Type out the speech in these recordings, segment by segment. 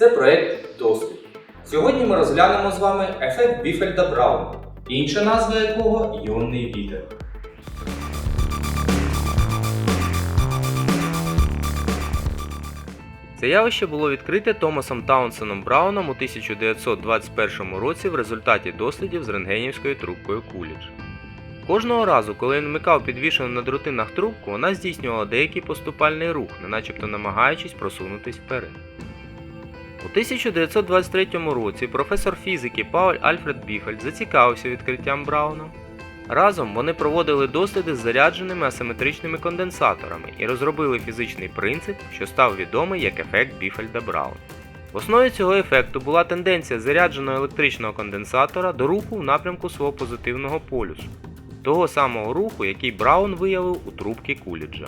Це проект Дослід. Сьогодні ми розглянемо з вами ефект Біфельда Брауна, інша назва якого іонний вітер. Це явище було відкрите Томасом Таунсеном Брауном у 1921 році в результаті дослідів з рентгенівською трубкою Кулідж. Кожного разу, коли він вмикав підвішену на дротинах трубку, вона здійснювала деякий поступальний рух, не начебто намагаючись просунутись вперед. У 1923 році професор фізики Пауль Альфред Біфельд зацікавився відкриттям Брауна. Разом вони проводили досліди з зарядженими асиметричними конденсаторами і розробили фізичний принцип, що став відомий як ефект Біфельда Брауна. В основі цього ефекту була тенденція зарядженого електричного конденсатора до руху в напрямку свого позитивного полюсу, того самого руху, який Браун виявив у трубці Куліджа.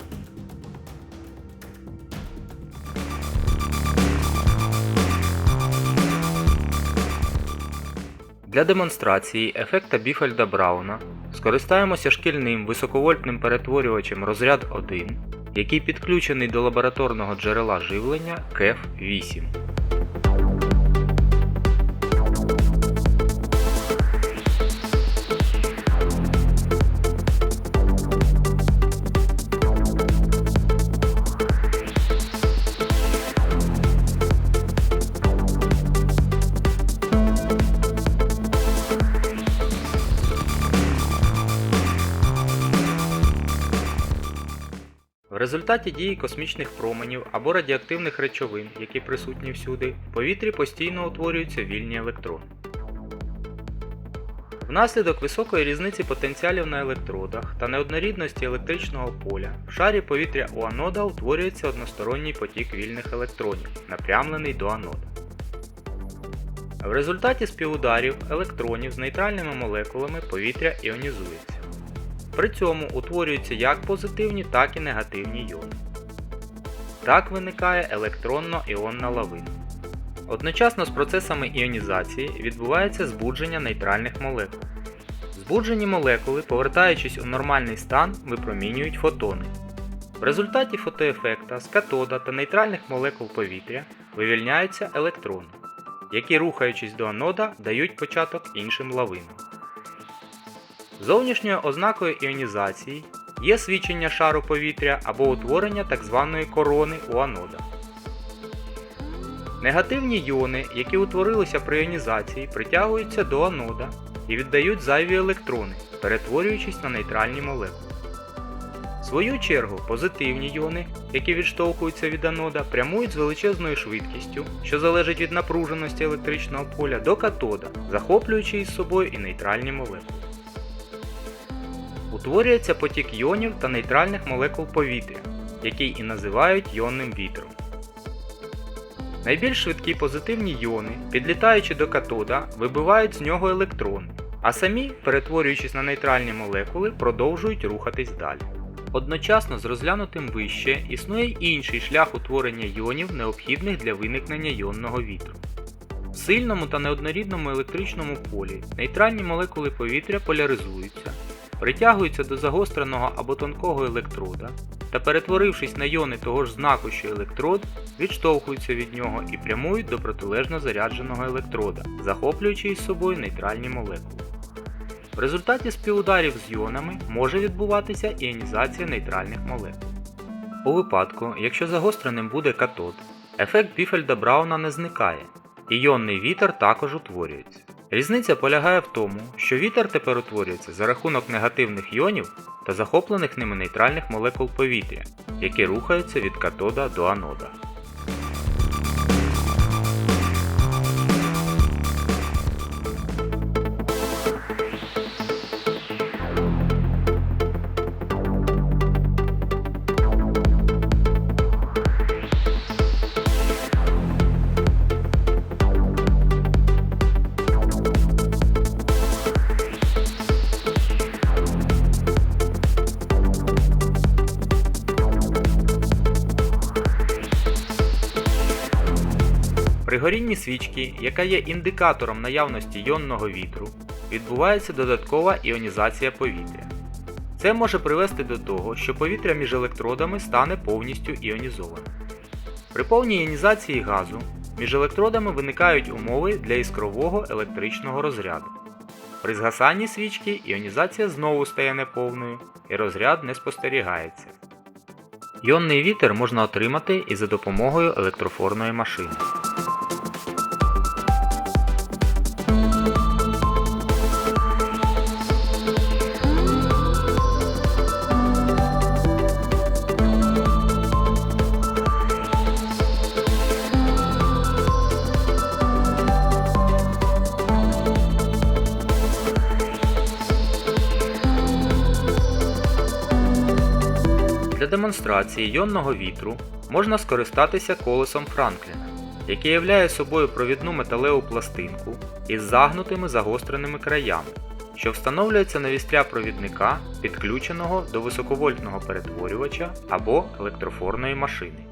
Для демонстрації ефекта Біфельда Брауна скористаємося шкільним високовольтним перетворювачем розряд 1, який підключений до лабораторного джерела живлення кеф 8 результаті дії космічних променів або радіоактивних речовин, які присутні всюди, в повітрі постійно утворюються вільні електрони. Внаслідок високої різниці потенціалів на електродах та неоднорідності електричного поля в шарі повітря у анода утворюється односторонній потік вільних електронів, напрямлений до анода. В результаті співударів електронів з нейтральними молекулами повітря іонізується. При цьому утворюються як позитивні, так і негативні іони. Так виникає електронно-іонна лавина. Одночасно з процесами іонізації відбувається збудження нейтральних молекул. Збуджені молекули, повертаючись у нормальний стан, випромінюють фотони. В результаті фотоефекта з катода та нейтральних молекул повітря вивільняються електрони, які, рухаючись до анода, дають початок іншим лавинам. Зовнішньою ознакою іонізації є свічення шару повітря або утворення так званої корони у анода. Негативні іони, які утворилися при іонізації, притягуються до анода і віддають зайві електрони, перетворюючись на нейтральні молекули. В свою чергу, позитивні іони, які відштовхуються від анода, прямують з величезною швидкістю, що залежить від напруженості електричного поля, до катода, захоплюючи із собою і нейтральні молекули. Утворюється потік іонів та нейтральних молекул повітря, який і називають іонним вітром. Найбільш швидкі позитивні іони, підлітаючи до катода, вибивають з нього електрони, а самі, перетворюючись на нейтральні молекули, продовжують рухатись далі. Одночасно з розглянутим вище існує інший шлях утворення іонів, необхідних для виникнення іонного вітру. В сильному та неоднорідному електричному полі нейтральні молекули повітря поляризуються, притягуються до загостреного або тонкого електрода та, перетворившись на іони того ж знаку, що електрод, відштовхуються від нього і прямують до протилежно зарядженого електрода, захоплюючи із собою нейтральні молекули. В результаті співударів з іонами може відбуватися іонізація нейтральних молекул. У випадку, якщо загостреним буде катод, ефект Біфельда Брауна не зникає, іонний вітер також утворюється. Різниця полягає в тому, що вітер тепер утворюється за рахунок негативних іонів та захоплених ними нейтральних молекул повітря, які рухаються від катода до анода. При горінні свічки, яка є індикатором наявності іонного вітру, відбувається додаткова іонізація повітря. Це може привести до того, що повітря між електродами стане повністю іонізованим. При повній іонізації газу Між електродами виникають умови для іскрового електричного розряду. При згасанні свічки іонізація знову стає неповною і розряд не спостерігається. Йонний вітер можна отримати і за допомогою електрофорної машини. Для демонстрації йонного вітру можна скористатися колесом Франкліна, яке являє собою провідну металеву пластинку із загнутими загостреними краями, що встановлюється на вістря провідника, підключеного до високовольтного перетворювача або електрофорної машини.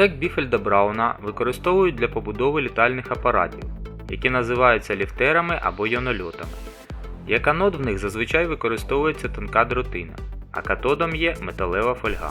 Ефект Біфельда Брауна використовують для побудови літальних апаратів, які називаються ліфтерами або йонольотами. Як анод в них зазвичай використовується тонка дротина, а катодом є металева фольга.